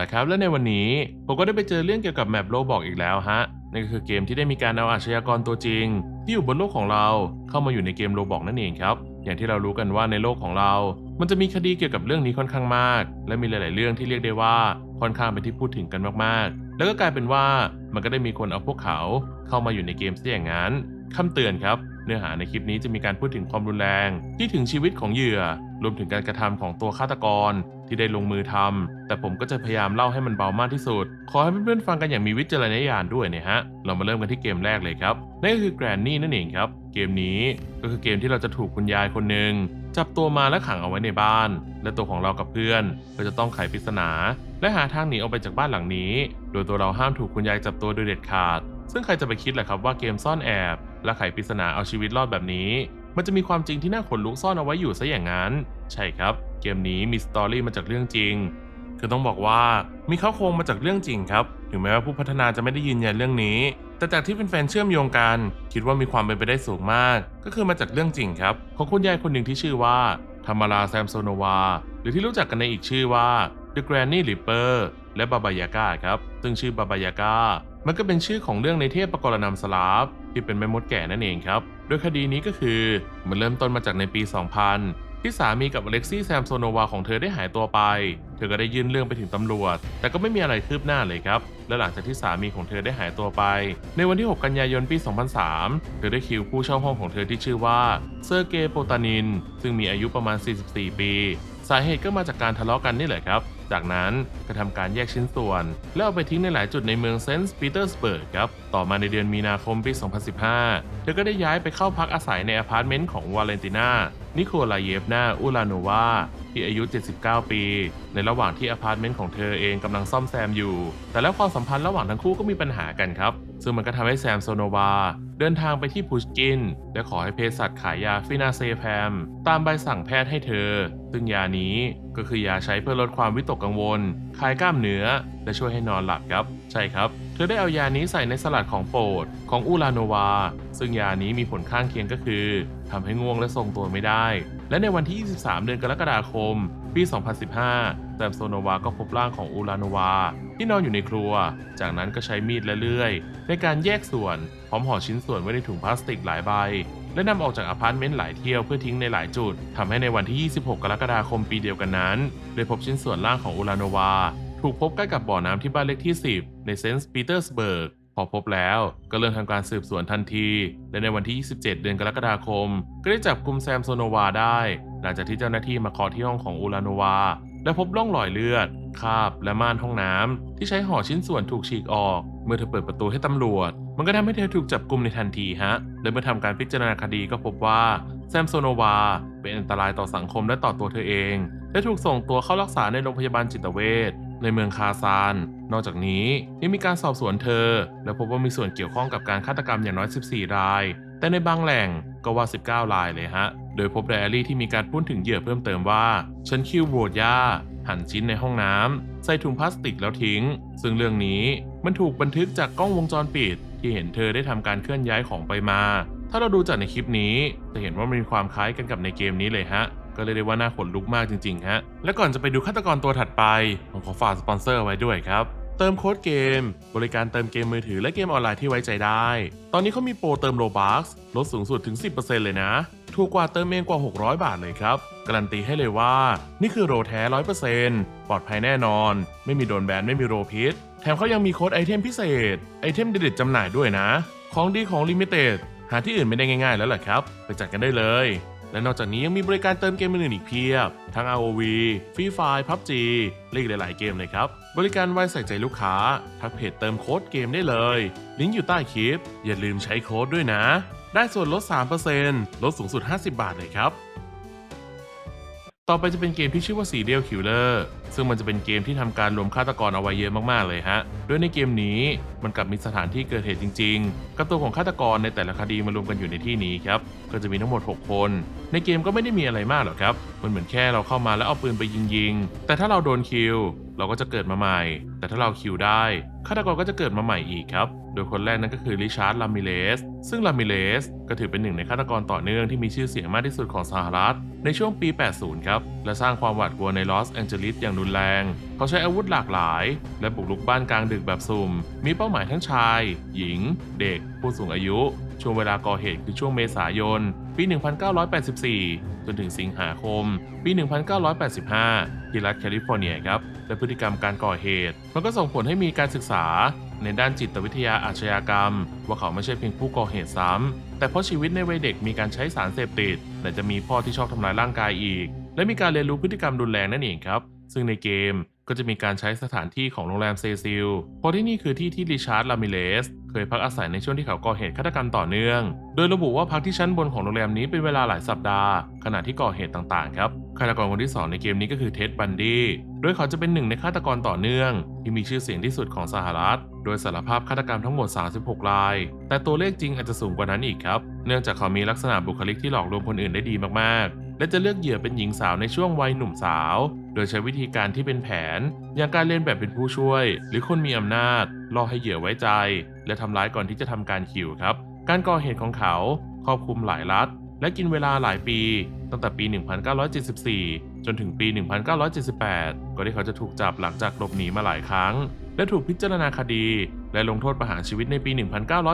ละครับ และในวันนี้ผมก็ได้ไปเจอเรื่องเกี่ยวกับแมปโลบอกอีกแล้วฮะนั่นก็คือเกมที่ได้มีการเอาอาชญากรตัวจริง ที่อยู่บนโลกของเราเข้ามาอยู่ในเกมโลบอกนั่นเองครับ อย่างที่เรารู้กันว่าในโลกของเรา มันจะมีคดีเกี่ยวกับเรื่องนี้ค่อนข้างมาก และมีหลาย ๆ เรื่องที่เรียกได้ว่าค่อนข้างเป็นที่พูดถึงกันมาก ๆ แล้วก็กลายเป็นว่ามันก็ได้มีคนเอาพวกเขาเข้ามาอยู่ในเกมซะอย่างนั้น คำเตือนครับ เนื้อหาในคลิปนี้จะมีการพูดถึงความรุนแรง ที่ถึงชีวิตของเหยื่อ รวมถึงการกระทำของตัวฆาตกรที่ได้ลงมือทำแต่ผมก็จะพยายามเล่าให้มันเบามากที่สุด ขอให้เพื่อนๆฟังกันอย่างมีวิจารณญาณด้วยนะฮะ เรามาเริ่มกันที่เกมแรกเลยครับนั่นก็คือ Granny นั่นเองครับ เกมนี้ก็คือเกมที่เราจะถูกคุณยายคนหนึ่งจับตัวมาและขังเอาไว้ในบ้าน และตัวของเรากับเพื่อน ก็จะต้องไขปริศนา และหาทางหนีออกไปจากบ้านหลังนี้ โดยตัวเราห้ามถูกคุณยายจับตัวโดยเด็ดขาด ซึ่งใครจะไปคิดแหละครับว่าเกมซ่อนแอบ และไขปริศนาเอาชีวิตรอดแบบนี้ มันจะมีความจริงที่น่าขนลุกซ่อนเอาไว้อยู่ซะอย่างนั้น ใช่ครับ เกมนี้มีสตอรี่มาจากเรื่องจริง คือต้องบอกว่ามีข้าโครงมาจากเรื่องจริงครับถึงแม้ว่าผู้พัฒนาจะไม่ได้ยืนยันเรื่องนี้ แต่จากที่เป็นแฟนเชื่อมโยงกัน คิดว่ามีความเป็นไปได้สูงมาก ก็คือมาจากเรื่องจริงครับของคุณยายคนหนึ่งที่ชื่อว่าธรรมราแซมโซโนวาหรือที่รู้จักกันในอีกชื่อว่า The Granny Reaper และบาบายากาครับ ซึ่งชื่อบาบายากา มันก็เป็นชื่อของเรื่องในเทพปกรณำสลาฟที่เป็นแม่มดแก่นั่นเองครับ โดยคดีนี้ก็คือมันเริ่มต้นมาจากในปี 2000 ที่สามีกับอเล็กซี่แซมโซโนวาของเธอได้หายตัวไป เธอก็ได้ยื่นเรื่องไปถึงตำรวจ แต่ก็ไม่มีอะไรคืบหน้าเลยครับ และหลังจากที่สามีของเธอได้หายตัวไป ในวันที่ 6 กันยายนปี 2003 เธอได้คิวผู้เช่าห้องของเธอที่ชื่อว่าเซอร์เกย์โปตานิน ซึ่งมีอายุประมาณ 44 ปี สาเหตุก็มาจากการทะเลาะกันนี่แหละครับ จากนั้นก็ทำการแยกชิ้นส่วน แล้วเอาไปทิ้งในหลายจุดในเมืองเซนต์ปีเตอร์สเบิร์กครับ ต่อมาในเดือนมีนาคมปี 2015 เธอก็ได้ย้ายไปเข้าพักอาศัยในอพาร์ตเมนต์ของวาเลนติน่า นิโคลาเยฟนาอูลาโนวา ที่อายุ 79 ปี ในระหว่างที่อพาร์ตเมนต์ของเธอเองกำลังซ่อมแซมอยู่ แต่แล้วความสัมพันธ์ระหว่างทั้งคู่ก็มีปัญหากันครับ ซึ่งมันก็ทำให้แซมโซโนวา เดินทางไปที่พุชกิน และขอให้เภสัชขายยาฟินาเซแพม ตามใบสั่งแพทย์ให้เธอ ซึ่งยานี้ก็คือยาใช้เพื่อลดความวิตกกังวล คลายกล้ามเนื้อ และช่วยให้นอนหลับครับ ใช่ครับ เธอได้เอายานี้ใส่ในสลัดของโปรดของอูลาโนวา ซึ่งยานี้มีผลข้างเคียงก็คือทำให้ง่วงและทรงตัวไม่ได้ และในวันที่ 23 เดือนกรกฎาคม ปี 2015 แซมโซโนวาก็พบร่างของอูลานวา ที่นอนอยู่ในครัว จากนั้นก็ใช้มีดและเลื่อย ในการแยกส่วนพร้อมห่อชิ้นส่วนไว้ในถุงพลาสติกหลายใบ และนำออกจากอพาร์ตเมนต์หลายเที่ยวเพื่อทิ้งในหลายจุดทำให้ในวันที่ 26 กรกฎาคมปีเดียวกันนั้นได้พบชิ้นส่วนร่างของอูลานวา ถูกพบใกล้กับบ่อน้ำที่บ้านเลขที่ 10 ในเซนต์ปีเตอร์สเบิร์กพอพบแล้วก็เริ่มทำการสืบสวนทันที และในวันที่ 27 เดือนกรกฎาคม ก็ได้จับกลุ่มแซมโซโนวาได้ หลังจากที่เจ้าหน้าที่มาเคาะที่ห้องของอูลานวา และพบร่องรอยเลือด คาบและม่านห้องน้ำที่ใช้ห่อชิ้นส่วนถูกฉีกออก เมื่อเธอเปิดประตูให้ตำรวจ มันก็ทำให้เธอถูกจับกลุมในทันทีฮะ และเมื่อทำการพิจารณาคดีก็พบว่าแซมโซโนวาเป็นอันตรายต่อสังคมและต่อตัวเธอเอง และถูกส่งตัวเข้ารักษาในโรงพยาบาลจิตเวชในเมืองคาซาน นอกจากนี้ยังมีการสอบสวนเธอ และพบว่ามีส่วนเกี่ยวข้องกับการฆาตกรรมอย่างน้อย 14 ราย แต่ในบางแหล่งก็ว่า 19 รายเลยฮะ โดยพบไดอารี่ที่มีการพูดถึงเหยื่อเพิ่มเติมว่า ฉันคิวโบดย่าหั่นชิ้นในห้องน้ำใส่ถุงพลาสติกแล้วทิ้ง ซึ่งเรื่องนี้มันถูกบันทึกจากกล้องวงจรปิด ที่เห็นเธอได้ทำการเคลื่อนย้ายของไปมา ถ้าเราดูจากในคลิปนี้ จะเห็นว่ามันมีความคล้ายกันกับในเกมนี้เลยฮะก็เลยได้ว่าน่าขนลุกมากจริงๆฮะ และก่อนจะไปดูฆาตกรตัวถัดไป ผมขอฝากสปอนเซอร์ไว้ด้วยครับ เติมโค้ดเกม บริการเติมเกมมือถือและเกมออนไลน์ที่ไว้ใจได้ ตอนนี้เขามีโปรเติมโลบัคลดสูงสุดถึง 10%เลยนะ ถูกกว่าเติมเองกว่า 600 บาทเลยครับ การันตีให้เลยว่า นี่คือโรแท้100%ปลอดภัยแน่นอน ไม่มีโดนแบนไม่มีโรพิษ แถมเขายังมีโค้ดไอเทมพิเศษ ไอเทมเด็ดๆจำหน่ายด้วยนะ ของดีของลิมิเต็ดหาที่อื่นไม่ได้ง่ายๆแล้วแหละครับ ไปจัดกันได้เลย และนอกจากนี้ยังมีบริการเติมเกมอื่นอีกเพียบ ทั้ง ROV Free Fire PUBG และอีกหลายๆเกมเลยครับ บริการไว้ใส่ใจลูกค้า ทักเพจเติมโค้ดเกมได้เลย ลิงก์อยู่ใต้คลิป อย่าลืมใช้โค้ดด้วยนะ ได้ส่วนลด 3%ลดสูงสุด 50 บาทเลยครับ ต่อไปจะเป็นเกมที่ชื่อว่าสีเดียวคิวเลอร์ซึ่งมันจะเป็นเกมที่ทำการรวมฆาตกรเอาไว้เยอะมากๆเลยฮะ โดยในเกมนี้มันกลับมีสถานที่เกิดเหตุจริง ๆ กับตัวของฆาตกรในแต่ละคดีมารวมกันอยู่ในที่นี้ครับ ก็จะมีทั้งหมด 6 คน ในเกมก็ไม่ได้มีอะไรมากหรอกครับ มันเหมือนแค่เราเข้ามาแล้วเอาปืนไปยิงๆแต่ถ้าเราโดนคิว เราก็จะเกิดมาใหม่ แต่ถ้าเราคิวได้ฆาตกรก็จะเกิดมาใหม่อีกครับ โดยคนแรกนั้นก็คือริชาร์ด ลามิเลส ซึ่งลามิเลสก็ถือเป็นหนึ่งในฆาตกรต่อเนื่องที่มีชื่อเสียงมากที่สุดของสหรัฐ ในช่วงปี 80 ครับ และสร้างความหวาดกลัวในลอสแองเจลิสอย่างรุนแรง เขาใช้อาวุธหลากหลาย และบุกรุกบ้านกลางดึกแบบสุ่ม มีเป้าหมายทั้งชาย หญิง เด็ก ผู้สูงอายุ ช่วงเวลาก่อเหตุคือช่วงเมษายน ปี 1984 จนถึงสิงหาคม ปี 1985 ที่รัฐแคลิฟอร์เนียครับ และพฤติกรรมการก่อเหตุ มันก็ส่งผลให้มีการศึกษาในด้านจิตวิทยาอาชญากรรม ว่าเขาไม่ใช่เพียงผู้ก่อเหตุซ้ำ แต่เพราะชีวิตในวัยเด็กมีการใช้สารเสพติด และจะมีพ่อที่ชอบทำลายร่างกายอีก และมีการเรียนรู้พฤติกรรมรุนแรงนั่นเองครับ ซึ่งในเกมก็จะมีการใช้สถานที่ของโรงแรมเซซิลเพราะที่นี่คือที่ที่ริชาร์ดลามิเลส เคยพักอาศัยในช่วงที่เขาก่อเหตุฆาตกรรมต่อเนื่อง โดยระบุว่าพักที่ชั้นบนของโรงแรมนี้เป็นเวลาหลายสัปดาห์ ขณะที่ก่อเหตุต่างๆ ครับฆาตกรคนที่ 2 ในเกมนี้ก็คือเท็ดบันดี้โดยเขาจะเป็นหนึ่งในฆาตกรต่อเนื่อง ที่มีชื่อเสียงที่สุดของสหรัฐ โดยสารภาพฆาตกรรมทั้งหมด 36 ราย แต่ตัวเลขจริงอาจจะสูงกว่านั้นอีกครับ เนื่องจากเขามีลักษณะบุคลิกที่หลอกลวงคนอื่นได้ดีมากๆ และจะเลือกเหยื่อเป็นหญิงสาวในช่วงวัยหนุ่มสาว โดยใช้วิธีการที่เป็นแผน อย่างการเล่นแบบเป็นผู้ช่วย หรือคนมีอำนาจล่อให้เหยื่อไว้ใจ และทำร้ายก่อนที่จะทำการคิวครับ การก่อเหตุของเขาครอบคลุมหลายรัฐ และกินเวลาหลายปี ตั้งแต่ปี 1974 จนถึงปี 1978 ก็ที่เขาจะถูกจับหลังจากหลบหนีมาหลายครั้ง และถูกพิจารณาคดี และลงโทษประหารชีวิตในปี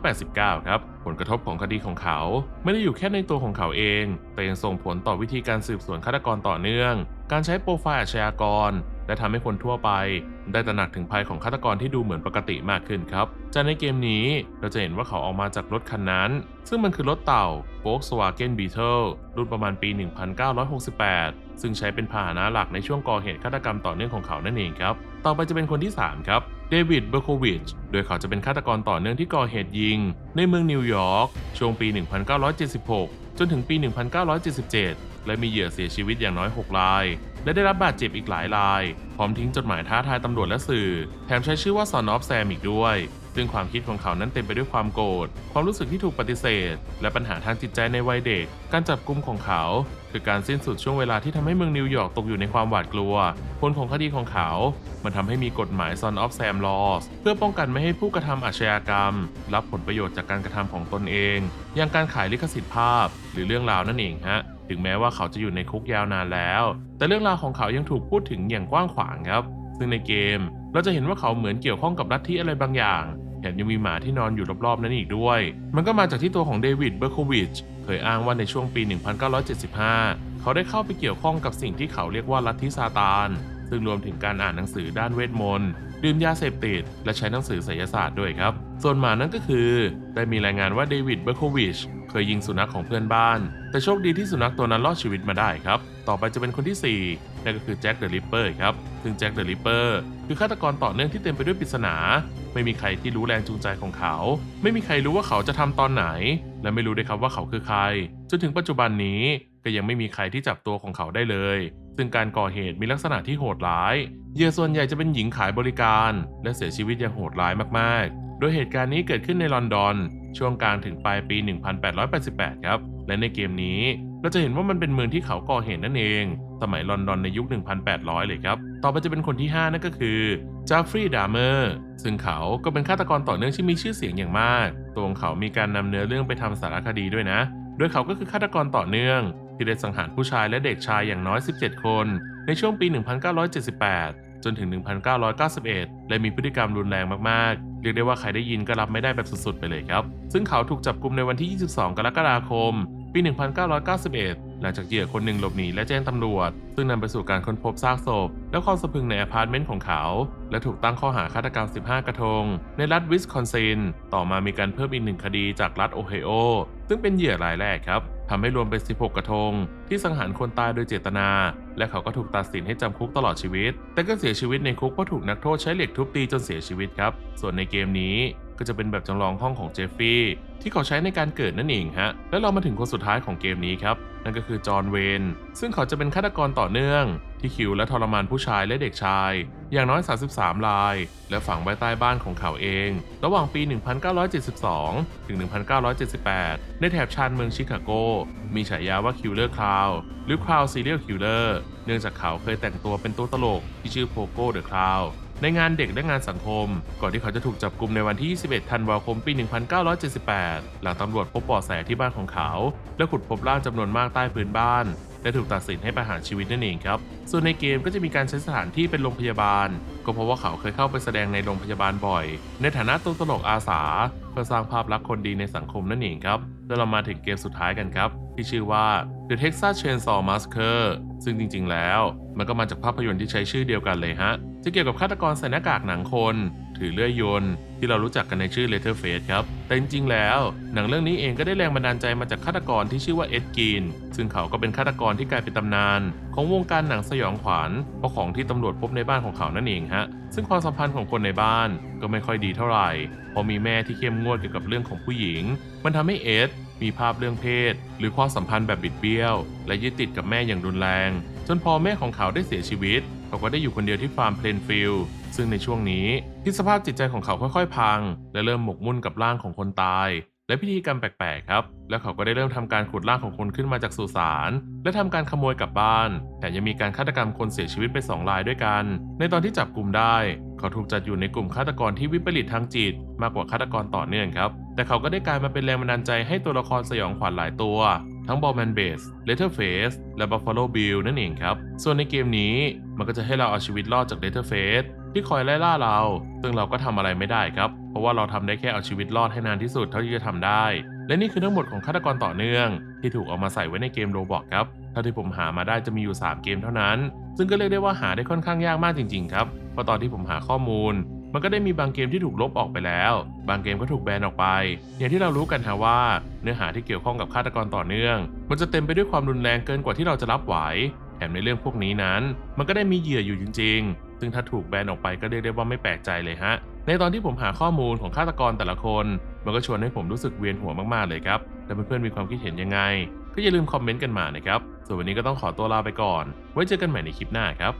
1989 ครับ ผลกระทบของคดีของเขา ไม่ได้อยู่แค่ในตัวของเขาเอง แต่ยังส่งผลต่อวิธีการสืบสวนฆาตกรต่อเนื่อง การใช้โปรไฟล์อาชญากร และทำให้คนทั่วไป ได้ตระหนักถึงภัยของฆาตกรที่ดูเหมือนปกติมากขึ้นครับ จากในเกมนี้เราจะเห็นว่าเขาออกมาจากรถคันนั้น ซึ่งมันคือรถเต่า Volkswagen Beetle รุ่นประมาณปี 1968 ซึ่งใช้เป็นพาหนะหลักในช่วงก่อเหตุฆาตกรรมต่อเนื่องของเขานั่นเองครับ ต่อไปจะเป็นคนที่ 3 ครับเดวิดเบอร์โควิช โดยเขาจะเป็นฆาตกรต่อเนื่องที่ก่อเหตุยิง ในเมืองนิวยอร์กช่วงปี 1976 จนถึงปี 1977 และมีเหยื่อเสียชีวิตอย่างน้อย 6 ราย และได้รับบาดเจ็บอีกหลายราย พร้อมทิ้งจดหมายท้าทายตำรวจและสื่อ แถมใช้ชื่อว่าซอนอฟแซมอีกด้วย ซึ่งความคิดของเขานั้นเต็มไปด้วยความโกรธ ความรู้สึกที่ถูกปฏิเสธ และปัญหาทางจิตใจในวัยเด็ก การจับกุมของเขา คือการสิ้นสุดช่วงเวลาที่ทำให้เมืองนิวยอร์กตกอยู่ในความหวาดกลัว ผลของคดีของเขา มันทำให้มีกฎหมาย Son of Sam Laws เพื่อป้องกันไม่ให้ผู้กระทำอาชญากรรม รับผลประโยชน์จากการกระทำของตนเอง อย่างการขายลิขสิทธิ์ภาพ หรือเรื่องราวนั่นเองฮะถึงแม้ว่าเขาจะอยู่ในคุกยาวนานแล้ว แต่เรื่องราวของเขายังถูกพูดถึงอย่างกว้างขวางครับ ซึ่งในเกม เราจะเห็นว่าเขาเหมือนเกี่ยวข้องกับลัทธิอะไรบางอย่าง มยังมีหมาที่นอนอยู่รอบๆนั้นอีกด้วย มันก็มาจากที่ตัวของเดวิดเบอร์โควิชเคยอ้างว่าในช่วงปี 1975 เขาได้เข้าไปเกี่ยวข้องกับสิ่งที่เขาเรียกว่าลัทธิซาตานซึ่งรวมถึงการอ่านหนังสือด้านเวทมนต์ดื่มยาเสพติด และใช้หนังสือไสยศาสตร์ด้วยครับ ส่วนหมานั้นก็คือ ได้มีรายงานว่าเดวิดเบอร์โควิชเคยยิงสุนัขของเพื่อนบ้าน แต่โชคดีที่สุนัขตัวนั้นรอดชีวิตมาได้ครับ ต่อไปจะเป็นคนที่ 4 นั่นก็คือแจ็คเดอะริปเปอร์ครับ ซึ่งแจ็คเดอะริปเปอร์คือฆาตกรต่อเนื่องที่เต็มไปด้วยปริศนา ไม่มีใครที่รู้แรงจูงใจของเขา ไม่มีใครรู้ว่าเขาจะทำตอนไหน และไม่รู้ด้วยครับว่าเขาคือใคร จนถึงปัจจุบันนี้ก็ยังไม่มีใครที่จับตัวของเขาได้เลย ซึ่งการก่อเหตุมีลักษณะที่โหดร้ายเหยื่อส่วนใหญ่จะเป็นหญิงขายบริการ และเสียชีวิตอย่างโหดร้ายมากๆ โดยเหตุการณ์นี้เกิดขึ้นในลอนดอน ช่วงกลางถึงปลายปี 1888 ครับ และในเกมนี้เราจะเห็นว่ามันเป็นเมืองที่เขาก่อเหตุนั่นเอง สมัยลอนดอนในยุค 1800 เลยครับ ต่อไปจะเป็นคนที่ 5 นั่นก็คือจาฟฟรีย์ดามเมอร์ ซึ่งเขาก็เป็นฆาตกรต่อเนื่องที่มีชื่อเสียงอย่างมาก ตัวของเขามีการนำเนื้อเรื่องไปทำสารคดีด้วยนะ โดยเขาก็คือฆาตกรต่อเนื่อง ที่ได้สังหารผู้ชายและเด็กชายอย่างน้อย 17 คน ในช่วงปี 1978 จนถึง 1991 และมีพฤติกรรมรุนแรงมากๆ เรียกได้ว่าใครได้ยินก็รับไม่ได้แบบสุดๆไปเลยครับ ซึ่งเขาถูกจับกุมในวันที่ 22 กรกฎาคม ปี 1991 หลังจากเหยื่อคนหนึ่งหลบหนีและแจ้งตำรวจ ซึ่งนำไปสู่การค้นพบซากศพ และความสะพึงในอพาร์ตเมนต์ของเขา และถูกตั้งข้อหาฆาตกรรม 15 กระทง ในรัฐวิสคอนซิน ต่อมามีการเพิ่มอีกหนึ่งคดีจากรัฐโอไฮโอ ซึ่งเป็นเหยื่อรายแรกครับทำให้รวมเป็น 16 กระทง ที่สังหารคนตายโดยเจตนา และเขาก็ถูกตัดสินให้จำคุกตลอดชีวิต แต่ก็เสียชีวิตในคุกเพราะถูกนักโทษใช้เหล็กทุบตีจนเสียชีวิตครับ ส่วนในเกมนี้ ก็จะเป็นแบบจำลองห้องของเจฟฟี่ที่เขาใช้ในการเกิดนั่นเองฮะ และเรามาถึงคนสุดท้ายของเกมนี้ครับ นั่นก็คือจอห์นเวนซึ่งเขาจะเป็นฆาตกรต่อเนื่อง ที่คิวและทรมานผู้ชายและเด็กชาย อย่างน้อย 33 ราย และฝังไว้ใต้บ้านของเขาเอง ระหว่างปี 1972 ถึง 1978 ในแถบชานเมืองชิคาโก มีฉายาว่าคิวเลอร์คลาวหรือคลาวซีเรียลคิวเลอร์เนื่องจากเขาเคยแต่งตัวเป็นตัวตลกที่ชื่อโพโก้เดอะคลาว ในงานเด็กและงานสังคม ก่อนที่เขาจะถูกจับกลุ่มในวันที่ 21 ธันวาคม ปี 1978 หลังตำรวจพบเบาะแสที่บ้านของเขา และขุดพบร่างจำนวนมากใต้พื้นบ้าน และถูกตัดสินให้ประหารชีวิตนั่นเองครับ ส่วนในเกมก็จะมีการใช้สถานที่เป็นโรงพยาบาล ก็เพราะว่าเขาเคยเข้าไปแสดงในโรงพยาบาลบ่อย ในฐานะตัวตลกอาสา เพื่อสร้างภาพลักษณ์คนดีในสังคมนั่นเองครับแล้วเรามาถึงเกมสุดท้ายกันครับ ที่ชื่อว่า The Texas Chainsaw Massacre ซึ่งจริง ๆ แล้ว มันก็มาจากภาพยนตร์ที่ใช้ชื่อเดียวกันเลยฮะจะเกี่ยวกับฆาตกรใส่หน้ากากหนังคน ถือเลื่อยยนต์ ที่เรารู้จักกันในชื่อ Letterface ครับ แต่จริงๆ แล้ว หนังเรื่องนี้เองก็ได้แรงบันดาลใจมาจากฆาตกรที่ชื่อว่าเอ็ดกินซึ่งเขาก็เป็นฆาตกรที่กลายเป็นตำนาน ของวงการหนังสยองขวัญเพราะของที่ตำรวจพบในบ้านของเขานั่นเองฮะ ซึ่งความสัมพันธ์ของคนในบ้านก็ไม่ค่อยดีเท่าไหร่เพราะมีแม่ที่เข้มงวดเกี่ยวกับเรื่องของผู้หญิง มันทำให้เอ็ดมีภาพเรื่องเพศ หรือความสัมพันธ์แบบบิดเบี้ยว และยึดติดกับแม่อย่างรุนแรง จนพอแม่ของเขาได้เสียชีวิต เขาก็ได้อยู่คนเดียวที่ฟาร์มเพลนฟิลด์ซึ่งในช่วงนี้ที่สภาพจิตใจของเขาค่อยๆ พัง และเริ่มหมกมุ่นกับร่างของคนตาย และพิธีกรรมแปลกๆครับ แล้วเขาก็ได้เริ่มทำการขุดร่างของคนขึ้นมาจากสุสานและทำการขโมยกลับบ้านแถมยังมีการฆาตกรรมคนเสียชีวิตไปสองรายด้วยกัน ในตอนที่จับกลุ่มได้ เขาถูกจัดอยู่ในกลุ่มฆาตกรที่วิปริตทางจิต มากกว่าฆาตกรต่อเนื่องครับ แต่เขาก็ได้กลายมาเป็นแรงบันดาลใจให้ตัวละครสยองขวัญหลายตัว ทั้งบอลแมนเบสเลเทอร์เฟสและบัฟฟาโลบิลนั่นเองครับ ส่วนในเกมนี้มันก็จะให้เราเอาชีวิตรอดจากเลเทอร์เฟสที่คอยไล่ล่าเรา ซึ่งเราก็ทำอะไรไม่ได้ครับ เพราะว่าเราทำได้แค่เอาชีวิตรอดให้นานที่สุดเท่าที่จะทำได้ และนี่คือทั้งหมดของฆาตกรต่อเนื่อง ที่ถูกเอามาใส่ไว้ในเกมโรบอกครับเท่าที่ผมหามาได้จะมีอยู่ 3 เกมเท่านั้น ซึ่งก็เรียกได้ว่าหาได้ค่อนข้างยากมากจริงๆครับเพราะตอนที่ผมหาข้อมูล มันก็ได้มีบางเกมที่ถูกลบออกไปแล้ว บางเกมก็ถูกแบนออกไป อย่างที่เรารู้กันฮะว่า เนื้อหาที่เกี่ยวข้องกับฆาตกรต่อเนื่อง มันจะเต็มไปด้วยความรุนแรงเกินกว่าที่เราจะรับไหว แถมในเรื่องพวกนี้นั้น มันก็ได้มีเหยื่ออยู่จริง ๆ ซึ่งถ้าถูกแบนออกไปก็เรียกได้ว่าไม่แปลกใจเลยฮะ ในตอนที่ผมหาข้อมูลของฆาตกรแต่ละคน มันก็ชวนให้ผมรู้สึกเวียนหัวมากๆเลยครับ แล้วเพื่อนๆมีความคิดเห็นยังไง ก็อย่าลืมคอมเมนต์กันมานะครับ ส่วนวันนี้ก็ต้องขอตัวลาไปก่อน ไว้เจอกันใหม่ในคลิปหน้าครับ